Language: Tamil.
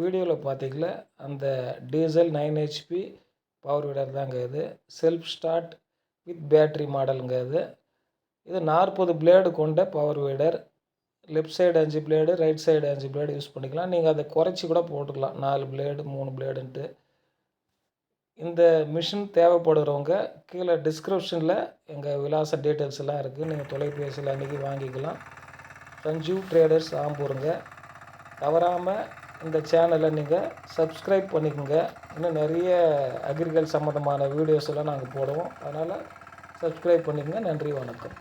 வீடியோவில் பார்த்தீங்களா அந்த diesel nine HP power weeder தாங்க இது. செல்ஃப் ஸ்டார்ட் வித் பேட்ரி மாடலுங்க இது. இது நாற்பது பிளேடு கொண்ட பவர் வீடர். லெஃப்ட் சைடு அஞ்சு பிளேடு ரைட் சைடு அஞ்சு பிளேடு யூஸ் பண்ணிக்கலாம். நீங்கள் அதை குறைச்சி கூட போட்டுக்கலாம். நாலு பிளேடு மூணு பிளேடுன்ட்டு இந்த மிஷின் தேவைப்படுறவங்க கீழே டிஸ்கிரிப்ஷனில் எங்கள் விலாச டீட்டெயில்ஸ் எல்லாம் இருக்குது நீங்கள் தொலைபேசியில் அன்றைக்கி வாங்கிக்கலாம். சஞ்சீவ் ட்ரேடர்ஸ் ஆம்பூருங்க. தவறாமல் இந்த சேனலை நீங்கள் சப்ஸ்கிரைப் பண்ணிக்கோங்க. இன்னும் நிறைய அக்ரிகல் சம்மந்தமான வீடியோஸ் எல்லாம் நாங்கள் போடுவோம். அதனால் சப்ஸ்கிரைப் பண்ணிக்கோங்க. நன்றி வணக்கம்.